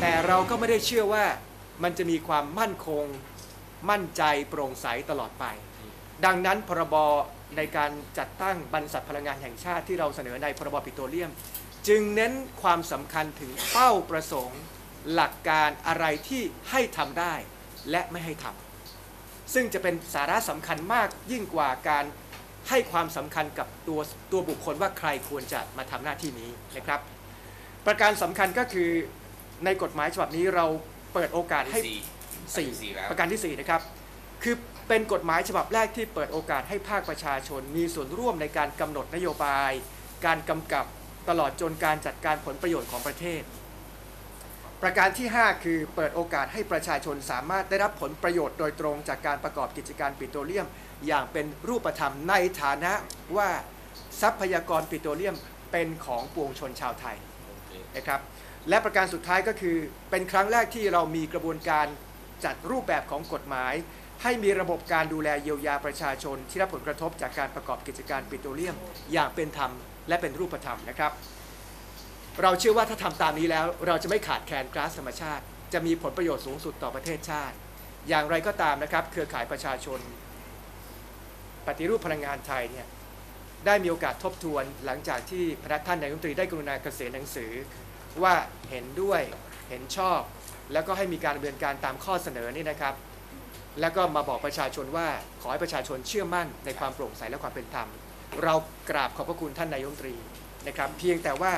แต่เราก็ไม่ได้เชื่อว่ามันจะมีความมั่นคงมั่นใจโปร่งใสตลอดไป ดังนั้นพรบในการจัดตั้งบรรษัทพลังงานแห่งชาติที่เราเสนอในพรบปิโตรเลียม จึงเน้นความสำคัญถึงเป้าประสงค์ หลักการอะไรที่ให้ทำได้และไม่ให้ทำซึ่งจะเป็นสาระสำคัญมากยิ่งกว่าการให้ความสำคัญกับตัวตัวบุคคลว่าใครควรจะมาทำหน้าที่นี้นะครับ ประการสำคัญก็คือ ในกฎหมายฉบับนี้เราเปิดโอกาสให้สี่4สี่แล้วประการที่4นะครับคือเป็นกฎหมายฉบับแรกที่เปิดโอกาสให้ภาคประชาชน มีส่วนร่วมในการกำหนดนโยบาย การกำกับตลอดจนการจัดการผลประโยชน์ของประเทศ ประการที่ 5 คือเปิดโอกาสให้ประชาชนสามารถได้รับผลประโยชน์โดยตรงจากการประกอบกิจการปิโตรเลียม อย่างเป็นรูปธรรมในฐานะว่าทรัพยากรปิโตรเลียมเป็นของปวงชนชาวไทยโอเคนะครับ และประการสุดท้ายก็คือเป็นครั้งแรกที่เรามีกระบวนการจัดรูปแบบของกฎหมาย ให้มีระบบการดูแลเยียวยาประชาชน ที่รับผลกระทบจากการประกอบกิจการปิโตรเลียม อย่างเป็นธรรมและเป็นรูปธรรมนะครับ เราเชื่อว่าถ้าทำตามนี้แล้ว เราจะไม่ขาดแคลนก๊าซธรรมชาติ จะมีผลประโยชน์สูงสุดต่อประเทศชาติ อย่างไรก็ตามนะครับ เครือข่ายประชาชน ปฏิรูปพลังงานไทยเนี่ยได้มีโอกาสทบทวนหลังจากที่พระท่านนายกรัฐมนตรีได้กรุณาเกษตรหนังสือ ว่าเห็นด้วยเห็นชอบ แล้วก็ให้มีการดำเนินการตามข้อเสนอนี่นะครับ แล้วก็มาบอกประชาชนว่าขอให้ประชาชนเชื่อมั่นในความโปร่งใสและความเป็นธรรม เรากราบขอบพระคุณท่านนายมนตรีนะครับ เพียงแต่ว่า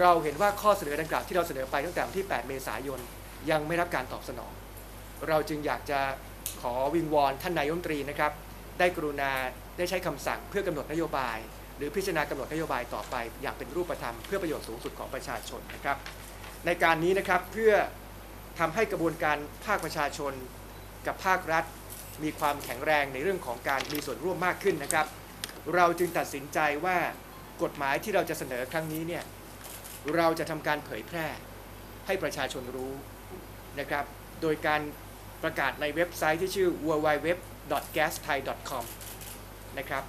เราเห็นว่าข้อเสนอดังกล่าวที่เราเสนอไปตั้งแต่วันที่ 8 เมษายนยังไม่รับการตอบสนอง เราจึงอยากจะขอวิงวอนท่านนายมนตรีนะครับ ได้กรุณาได้ใช้คำสั่งเพื่อกำหนดนโยบาย หรือพิจารณากำหนดนโยบายต่อไป อย่างเป็นรูปธรรมเพื่อประโยชน์สูงสุดของประชาชนนะครับ ในการนี้นะครับเพื่อทำให้กระบวนการภาคประชาชน กับภาครัฐ มีความแข็งแรงในเรื่องของการมีส่วนร่วมมากขึ้นนะครับ เราจึงตัดสินใจว่ากฎหมายที่เราจะเสนอครั้งนี้เนี่ยเราจะทำการเผยแพร่ให้ประชาชนรู้นะครับ โดยการประกาศในเว็บไซต์ที่ชื่อ www.gasthai.com นะครับ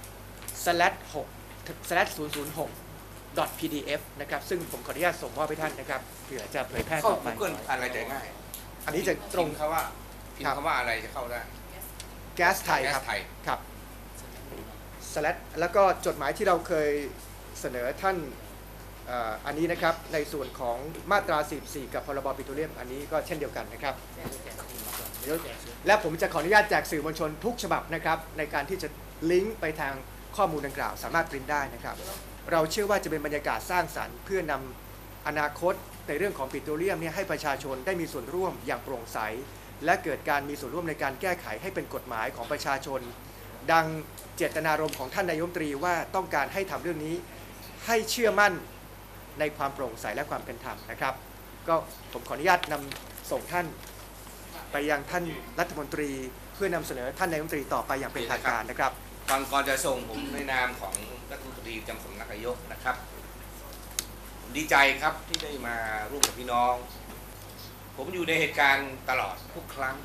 slash 6 slash 006 .pdf นะครับ ซึ่งผมขออนุญาตส่งมอบให้ท่านนะครับเผื่อจะเผยแพร่เข้า ต่อไป Google อะไรจะง่ายอันนี้จะตรงพิมพ์คำว่าพิมครับพ์คำว่าอะไรจะเข้าได้ gas thai ครับ Gas Thai ครับ slash แล้วก็จดหมายที่เราเคยเสนอท่านเอ่ออันนี้นะครับ ในส่วนของมาตรา14กับพรบปิโตรเลียมอันนี้ก็เช่นเดียวกันนะครับ และผมจะขออนุญาตแจกสื่อมวลชนทุกฉบับนะครับ ในการที่จะลิงก์ไปทาง ข้อมูลดังกล่าว สามารถปริ้นได้นะครับ เราเชื่อว่าจะเป็นบรรยากาศสร้างสรรค์ เพื่อนำอนาคตในเรื่องของปิโตรเลียมเนี่ยให้ประชาชนได้มีส่วนร่วมอย่างโปร่งใส และเกิดการมีส่วนร่วมในการแก้ไขให้เป็นกฎหมายของประชาชน ดังเจตนารมณ์ของท่านนายมนตรีว่าต้องการให้ทำเรื่องนี้ให้เชื่อมั่นในความโปร่งใสและความเป็นธรรมนะครับ ก็ผมขออนุญาตนำส่งท่านไปยังท่านรัฐมนตรี เพื่อนำเสนอท่านนายมนตรีต่อไปอย่างเป็นทางการนะครับ ก่อนก่อนจะส่งผมในนามของรัฐมนตรีจำสำนักนายกนะครับผมดีใจครับที่ได้มาร่วมกับพี่น้อง ผมอยู่ในเหตุการณ์ตลอดทุกครั้ง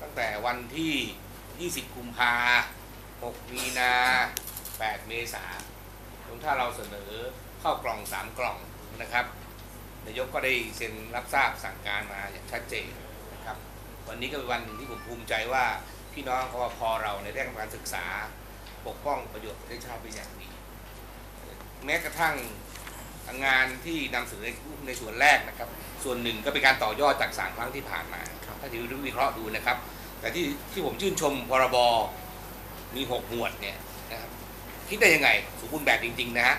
ตั้งแต่วันที่ 20 กุมภา6มีนา 8 เมษาจนถ้าเราเสนอเข้ากล่อง 3 กล่องนะครับ นายกก็ได้เซ็นรับทราบสั่งการมาอย่างชัดเจนนะครับ วันนี้ก็เป็นวันหนึ่งที่ผมภูมิใจว่า พี่น้องคอพอเราในเรื่องการศึกษาปกป้องประโยชน์ประเทศชาติเป็นอย่างดีแม้กระทั่งงานที่นำเสนอในในส่วนแรกนะครับ ส่วนหนึ่งก็เป็นการต่อยอดจากสามครั้งที่ผ่านมาถ้าที่วิเคราะห์ดูนะครับ แต่ที่ที่ผมชื่นชมพรบมีหกหมวดเนี่ยนะครับคิดได้ยังไงสมบูรณ์แบบจริง ๆ นะฮะ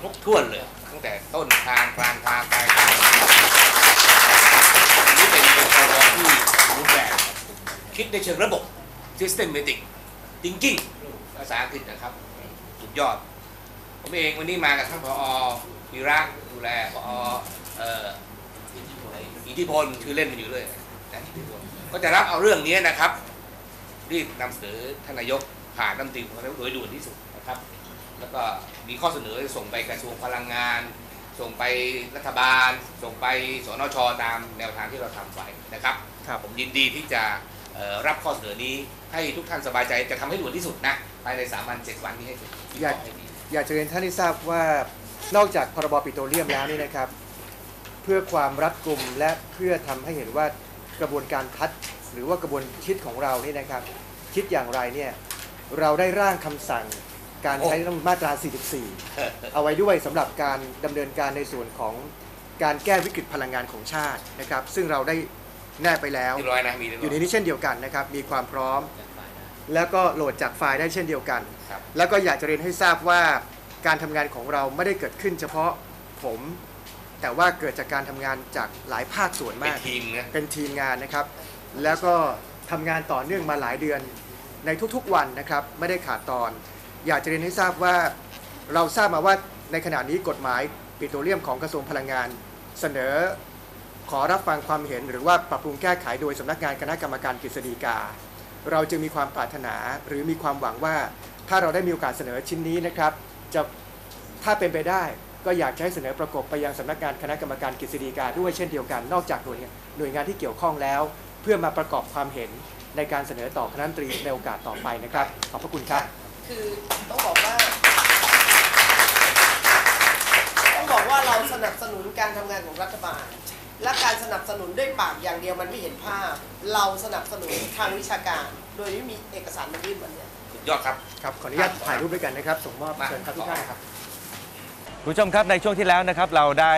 ครบถ้วนเลย ตั้งแต่ต้นทางกลางทางปลายทางอันนี้เป็นเป็นพรบที่สมบูรณ์แบบ คิดในเชิงระบบ systematic thinking ภาษาอังกฤษนะครับ สุดยอด ผมเองวันนี้มากับท่านผอวีระดูแลผอเอ่ออิทธิพลชื่อเล่นมันอยู่เลยนะอิทธิพลก็จะรับเอาเรื่องนี้นะครับรีบนำเสนอท่านนายกผ่านน้ำตรีของนายกโดยด่วนที่สุดนะครับ แล้วก็มีข้อเสนอส่งไปกระทรวงพลังงาน ส่งไปรัฐบาล ส่งไปสนชตามแนวทางที่เราทำไปนะครับครับ ผมยินดีที่จะเอ่อ รับข้อเสนอนี้ให้ทุกท่านสบายใจจะทำให้ด่วนที่สุดนะภายใน3วัน7วันนี้ให้เสร็จอยากอยากจะเรียนท่านให้ทราบว่านอกจากพรบปิโตรเลียมแล้วนี่นะครับ เพื่อความรัดกุมและเพื่อทำให้เห็นว่ากระบวนการทัด หรือว่ากระบวนคิดของเรานี่นะครับ คิดอย่างไรเนี่ยเราได้ร่างคำสั่งการใช้มาตรา 44 เอาไว้ด้วยสำหรับการดำเนินการในส่วนของการแก้วิกฤตพลังงานของชาตินะครับ ซึ่งเราได้ แนบไปแล้วเรียบร้อยนะมีเรียบอร้ยู่ในนี้เช่นเดียวกันนะครับมีความพร้อม แล้วก็โหลดจากไฟล์ได้เช่นเดียวกัน ครับแล้วก็อยากจะเรียนให้ทราบว่าการทำงานของเราไม่ได้เกิดขึ้นเฉพาะผม แต่ว่าเกิดจากการทำงานจากหลายภาคส่วนเป็นมาก ทีมนะเป็นทีมงานนะครับ แล้วก็ทำงานต่อเนื่องมาหลายเดือนในทุกๆวันนะครับ ไม่ได้ขาดตอน อยากจะเรียนให้ทราบว่าเราทราบมาว่าในขณะนี้กฎหมายปิโตรเลียมของกระทรวงพลังงาน เสนอ ขอรับฟังความเห็นหรือว่าปรับปรุงแก้ไขโดยสำนักงานคณะกรรมการกฤษฎีกา เราจึงมีความปรารถนาหรือมีความหวังว่า ถ้าเราได้มีโอกาสเสนอชิ้นนี้นะครับจะถ้าเป็นไปได้ก็อยากจะให้เสนอประกบไปยังสำนักงานคณะกรรมการกฤษฎีกาด้วยเช่นเดียวกัน นอกจากหน่วยหน่วยงานที่เกี่ยวข้องแล้ว เพื่อมาประกอบความเห็นในการเสนอต่อคณะมนตรีในโอกาสต่อไปนะครับ ขอบพระคุณครับ คือต้องบอกว่า ต้องบอกว่าเราสนับสนุนการทำงานของรัฐบาล และการสนับสนุนด้วยปากอย่างเดียวมันไม่เห็นภาพ เราสนับสนุนทางวิชาการ โดยไม่มีเอกสารมายื่นวันเนี้ย สุดยอดครับ ครับขออนุญาตถ่ายรูปด้วยกันนะครับส่งมอบมา เชิญครับทุกท่านครับ คุณผู้ชมครับในช่วงที่แล้วนะครับเราได้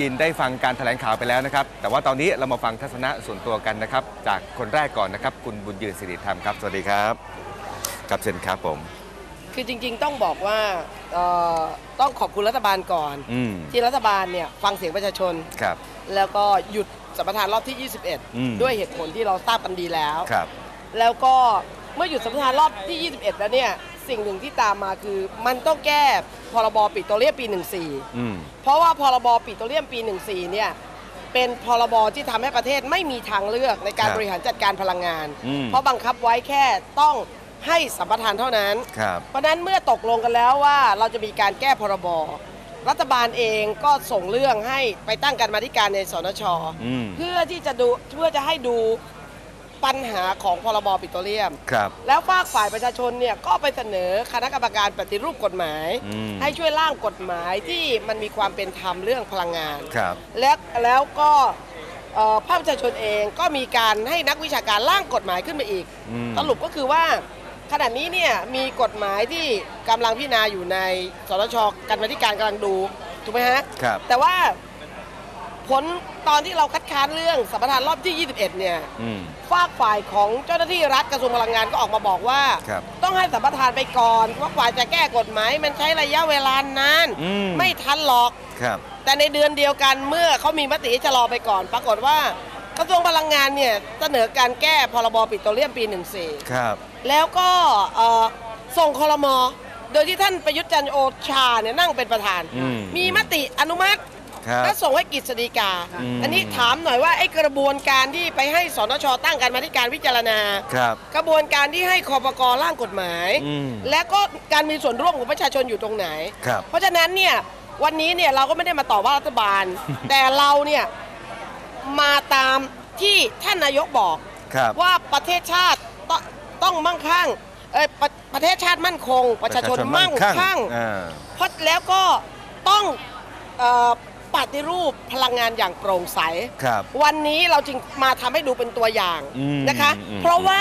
ยินได้ฟังการแถลงข่าวไปแล้วนะครับ แต่ว่าตอนนี้เรามาฟังทัศนะส่วนตัวกันนะครับ จากคนแรกก่อนนะครับ คุณบุญยืนสิริธรรมครับ สวัสดีครับ ครับเชิญครับผม คือจริง ๆ ต้องบอกว่าเอ่อต้องขอบคุณรัฐบาลก่อน อืมที่รัฐบาลเนี่ยฟังเสียงประชาชน ครับ แล้วก็หยุดสัมปทานรอบที่ อืม 21 ด้วยเหตุผลที่เราทราบกันดีแล้ว ครับ แล้วก็เมื่อหยุดสัมปทานรอบที่ 21 แล้วเนี่ยสิ่งหนึ่งที่ตามมาคือ มันต้องแก้พรบปิโตรเลียมปีอืม14เพราะว่าพรบปิโตรเลียมปี 14 เนี่ยเป็นพรบที่ทำให้ประเทศไม่มีทางเลือกในการครับบริหารจัดการพลังงาน อืม เพราะบังคับไว้แค่ต้อง ให้สัมปทานเท่านั้น ครับเพราะฉะนั้นเมื่อตกลงกันแล้วว่าเราจะมีการแก้พรบรัฐบาลเองก็ส่งเรื่องให้ไปตั้งการมาธิการในสนช อืมเพื่อที่จะดูเพื่อจะให้ดูปัญหาของพรบปิโตรเลียม ครับ แล้วฝากฝ่ายประชาชนเนี่ยก็ไปเสนอคณะกรรมการปฏิรูปกฎหมาย อืม ให้ช่วยร่างกฎหมายที่มันมีความเป็นธรรมเรื่องพลังงาน ครับ และแล้วก็เอ่อภาคประชาชนเองก็มีการให้นักวิชาการร่างกฎหมายขึ้นมาอีก อืม สรุปก็คือว่า ขณะนี้เนี่ยมีกฎหมายที่กำลังพิจารณาอยู่ในสนชการมาธิการกำลังดูถูกไหมฮะครับ แต่ว่าผลตอนที่เราคัดค้านเรื่องสัมปทานรอบที่ 21 เนี่ย อืม ฝากฝ่ายของเจ้าหน้าที่รัฐกระทรวงพลังงานก็ออกมาบอกว่า ครับ ต้องให้สัมปทานไปก่อนเพราะกว่าจะแก้กฎหมายมันใช้ระยะเวลานาน อืม ไม่ทันหรอก ครับ แต่ในเดือนเดียวกันเมื่อเขามีมติให้ชะลอไปก่อน ปรากฏว่ากระทรวงพลังงานเนี่ยเสนอการแก้พรบปิโตรเลียมปี ครับ14 แล้วก็เอ่อส่งคอรมอโดยที่ท่านประยุทธ์จันทร์โอชาเนี่ยนั่งเป็นประธาน อืมมีมติอนุมัติครับและส่งให้กฤษฎีกา อืม อันนี้ถามหน่อยว่าไอ้กระบวนการที่ไปให้สนชตั้งการมาธิการพิจารณา ครับ กระบวนการที่ให้คอปกร่างกฎหมาย อืมและก็การมีส่วนร่วมของประชาชนอยู่ตรงไหน ครับ เพราะฉะนั้นเนี่ยวันนี้เนี่ยเราก็ไม่ได้มาต่อว่ารัฐบาล แต่เราเนี่ยมาตามที่ท่านนายกบอก ครับ ว่าประเทศชาติ ต้องต้องมั่งคั่งเอยประประเทศชาติมั่นคง ประชาชนมั่งคั่งอ่า เพราะแล้วก็ต้องเอ่อปฏิรูปพลังงานอย่างโปร่งใส ครับวันนี้เราจึงมาทำให้ดูเป็นตัวอย่างอืมนะคะ อืม เพราะว่า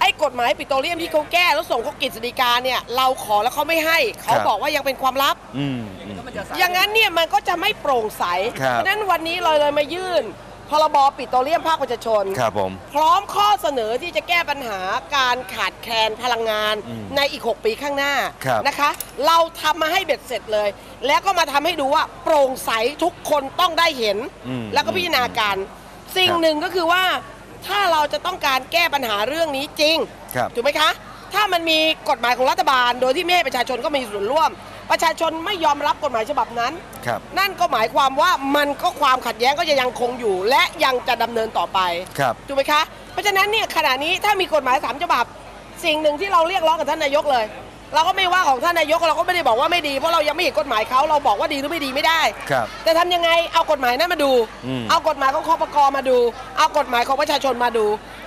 ไอ้กฎหมายปิโตรเลียมที่เขาแก้แล้วส่งเขากฤษฎีกาเนี่ยเราขอแล้วเขาไม่ให้ เขาบอกว่ายังเป็นความลับ อืมอืม อย่างนั้นเนี่ยมันก็จะไม่โปร่งใสครับเพราะฉะนั้นวันนี้เราเลยมายื่น พรบปิโตรเลียมภาคประชาชน ครับผม พร้อมข้อเสนอที่จะแก้ปัญหาการขาดแคลนพลังงานอืมในอีก 6 ปีข้างหน้าครับ นะคะ เราทำมาให้เบ็ดเสร็จเลย แล้วก็มาทำให้ดูว่าโปร่งใสทุกคนต้องได้เห็น อืมแล้วก็พิจารณาการ สิ่งครับหนึ่งก็คือว่าถ้าเราจะต้องการแก้ปัญหาเรื่องนี้จริง ครับ ถูกไหมคะ ถ้ามันมีกฎหมายของรัฐบาล โดยที่ไม่ให้ประชาชนก็มีส่วนร่วม ประชาชนไม่ยอมรับกฎหมายฉบับนั้น ครับนั่นก็หมายความว่ามันก็ความขัดแย้งก็จะยังคงอยู่ และยังจะดำเนินต่อไปครับ ถูกไหมคะ เพราะฉะนั้นเนี่ยขณะนี้ถ้ามีกฎหมายสามฉบับ สิ่งหนึ่งที่เราเรียกร้องกับท่านนายกเลย เราก็ไม่ว่าของท่านนายกเราก็ไม่ได้บอกว่าไม่ดีเพราะเรายังไม่เห็นกฎหมายเขาเราบอกว่าดีหรือไม่ดีไม่ได้ ครับแต่ทำยังไงเอากฎหมายนั้นมาดู อืม เอากฎหมายของคอปกมาดู เอากฎหมายของประชาชนมาดู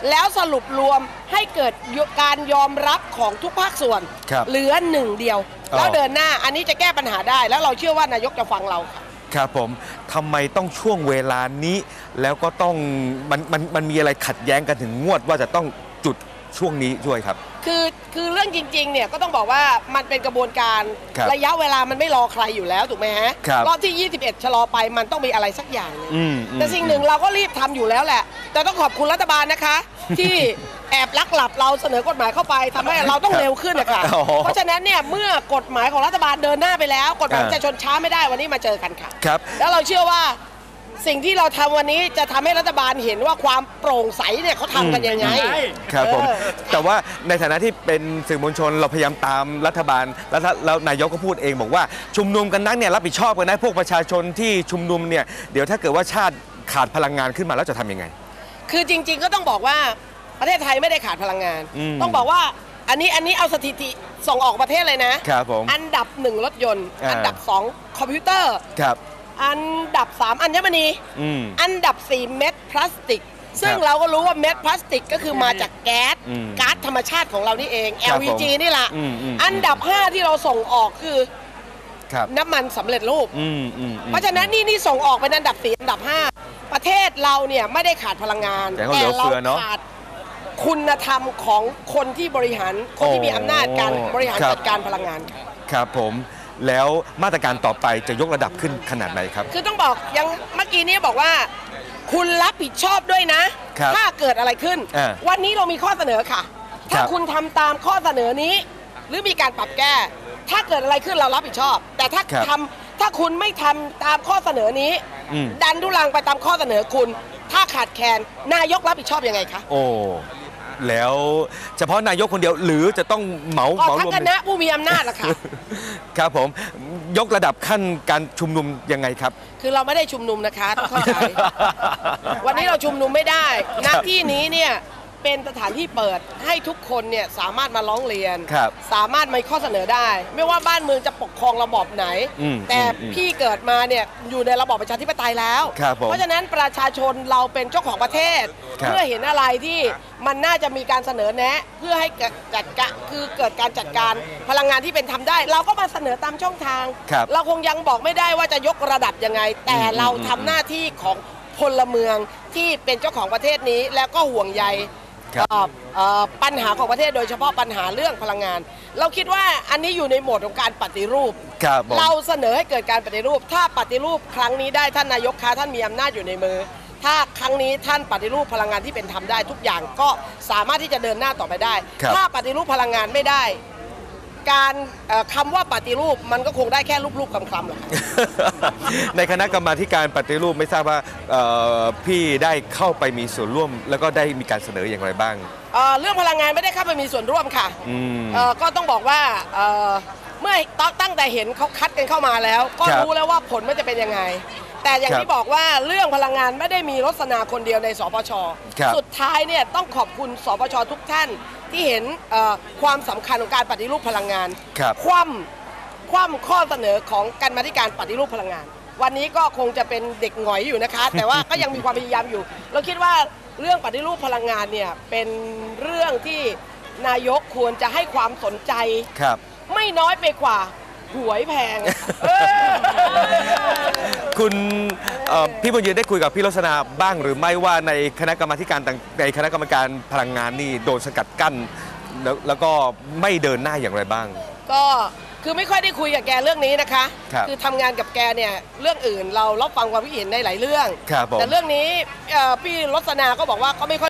แล้วสรุปรวมให้เกิดการยอมรับของทุกภาคส่วน ครับ เหลือหนึ่งเดียวอ๋อ แล้วเดินหน้าอันนี้จะแก้ปัญหาได้ แล้วเราเชื่อว่านายกจะฟังเราค่ะครับผมทำไมต้องช่วงเวลานี้ แล้วก็ต้องมันมันมันมีอะไรขัดแย้งกันถึงงวดว่าจะต้องจุดช่วงนี้ด้วยครับ คือคือเรื่องจริงๆเนี่ยก็ต้องบอกว่ามันเป็นกระบวนการครับระยะเวลามันไม่รอใครอยู่แล้วถูกไหมฮะครับ รอบที่ 21 ชะลอไปมันต้องมีอะไรสักอย่างหนึงอืมอืม แต่สิ่งหนึ่งเราก็รีบทำอยู่แล้วแหละ แต่ต้องขอบคุณรัฐบาลนะคะ ที่แอบลักหลับเราเสนอกฎหมายเข้าไปทำให้เราต้องเร็วขึ้นนะคะอ๋อเพราะฉะนั้นเนี่ยเมื่อกฎหมายของรัฐบาลเดินหน้าไปแล้ว กฎหมายอ่า ประชาชนช้าไม่ได้วันนี้มาเจอกันค่ะ ครับ แล้วเราเชื่อว่า สิ่งที่เราทำวันนี้จะทำให้รัฐบาลเห็นว่าความโปร่งใสเนี่ยเขาทำกันยังไงครับผมเออแต่ว่าในฐานะที่เป็นสื่อมวลชนเราพยายามตามรัฐบาลแล้วถ้าแล้วนายกก็พูดเองบอกว่าชุมนุมกันนักเนี่ยรับผิดชอบกันนะพวกประชาชนที่ชุมนุมเนี่ยเดี๋ยวถ้าเกิดว่าชาติขาดพลังงานขึ้นมาแล้วจะทำยังไง คือจริง ๆ ก็ต้องบอกว่าประเทศไทยไม่ได้ขาดพลังงานอืมต้องบอกว่าอันนี้อันนี้เอาสถิติส่งออกประเทศเลยนะครับผมอันดับหนึ่งรถยนต์อ่าอันดับสองคอมพิวเตอร์ครับ อันดับสามอัญมณี อืม อันดับสี่เม็ดพลาสติก ซึ่งครับเราก็รู้ว่าเม็ดพลาสติกก็คือมาจากแก๊สอืมก๊าซธรรมชาติของเรานี่เอง ครับ LPG ผมนี่แหละอืมอืม อันดับ 5 ที่เราส่งออกคือครับ น้ำมันสำเร็จรูป อืมอืมอืม เพราะฉะนั้นนี่นี่ส่งออกเป็นอันดับสี่อันดับ 5 ประเทศเราเนี่ยไม่ได้ขาดพลังงานแต่ก็เหลือเฟือเนอะขาดคุณธรรมของคนที่บริหารคนที่มีอำนาจการโอ้บริหารครับ จัดการพลังงานค่ะครับผม แล้วมาตรการต่อไปจะยกระดับขึ้นขนาดไหนครับ คือต้องบอกยังเมื่อกี้นี้บอกว่า คุณรับผิดชอบด้วยนะ ครับถ้าเกิดอะไรขึ้น อ่าวันนี้เรามีข้อเสนอค่ะ ถ้าครับ คุณทำตามข้อเสนอนี้ หรือมีการปรับแก้ ถ้าเกิดอะไรขึ้นเรารับผิดชอบ แต่ถ้าครับทำถ้าคุณไม่ทำตามข้อเสนอนี้ อืม ดันทุลังไปตามข้อเสนอคุณ ถ้าขาดแคลนนายกรับผิดชอบยังไงคะ โอ้ แล้วเฉพาะนายกคนเดียวหรือจะต้องเหมาก็เหมาทั้รงวมคณะผู้มีอำนาจล่ะค่ะ ครับผมยกระดับขั้นการชุมนุมยังไงครับ คือเราไม่ได้ชุมนุมนะคะต้องเข้าใจ วันนี้เราชุมนุมไม่ได้ณครับที่นี้เนี่ย เป็นสถานที่เปิดให้ทุกคนเนี่ยสามารถมาร้องเรียน ครับสามารถมีข้อเสนอได้ ไม่ว่าบ้านเมืองจะปกครองระบอบไหน อืมแต่อืมพี่เกิดมาเนี่ยอยู่ในระบอบประชาธิปไตยแล้ว ครับผมเพราะฉะนั้นประชาชนเราเป็นเจ้าของประเทศ ครับเพื่อเห็นอะไรที่มันน่าจะมีการเสนอแนะ เพื่อให้เกิดจัดการคือเกิดการจัดการพลังงานที่เป็นทำได้ เราก็มาเสนอตามช่องทาง ครับเราคงยังบอกไม่ได้ว่าจะยกระดับยังไง แต่อืมเราอืมทำหน้าที่ของพลเมืองที่เป็นเจ้าของประเทศนี้แล้วก็ห่วงใย ครับเอ่อเอ่อปัญหาของประเทศโดยเฉพาะปัญหาเรื่องพลังงาน เราคิดว่าอันนี้อยู่ในโหมดของการปฏิรูปครับผมเราเสนอให้เกิดการปฏิรูป ถ้าปฏิรูปครั้งนี้ได้ท่านนายกคะท่านมีอำนาจอยู่ในมือ ถ้าครั้งนี้ท่านปฏิรูปพลังงานที่เป็นธรรมได้ทุกอย่างก็สามารถที่จะเดินหน้าต่อไปได้ครับถ้าปฏิรูปพลังงานไม่ได้ การเอ่อคำว่าปฏิรูปมันก็คงได้แค่รูปๆคำๆแหละค่ะในคณะกรรมาธิการปฏิรูปไม่ทราบว่าเอ่อพี่ได้เข้าไปมีส่วนร่วม แล้วก็ได้มีการเสนออย่างไรบ้างเอ่อเรื่องพลังงานไม่ได้เข้าไปมีส่วนร่วมค่ะอืมเอ่อก็ต้องบอกว่าเอ่อเมื่อตตั้งแต่เห็นเขาคัดกันเข้ามาแล้ว ก็ครับรู้แล้วว่าผลมันจะเป็นยังไง แต่อย่างครับที่บอกว่าเรื่องพลังงานไม่ได้มีรสนาคนเดียวในสปชครับสุดท้ายเนี่ยต้องขอบคุณสปชทุกท่าน ที่เห็นเอ่อความสำคัญของการปฏิรูปพลังงาน ครับ คว่ำคว่ำข้อเสนอของการมาธิการปฏิรูปพลังงาน วันนี้ก็คงจะเป็นเด็กหงอยอยู่นะคะ แต่ว่าก็ยังมีความพยายามอยู่ เราคิดว่าเรื่องปฏิรูปพลังงานเนี่ยเป็นเรื่องที่นายกควรจะให้ความสนใจ ครับ ไม่น้อยไปกว่า หวยแพงเออคุณเอ่อพี่บุญยืนได้คุยกับพี่ลักษณะบ้างหรือไม่ว่าในคณะกรรมาธิการต่างในคณะกรรมการพลังงานนี่โดนสกัดกั้นแล้วแล้วก็ไม่เดินหน้าอย่างไรบ้าง ก็คือไม่ค่อยได้คุยกับแกเรื่องนี้นะคะครับอทำงานกับแกเนี่ยเรื่องอื่นเรารับฟังความคิดเห็นในหลายเรื่อง ครับผม แต่เรื่องนี้เอ่อพี่รสนาก็บอกว่าก็ไม่ค่อย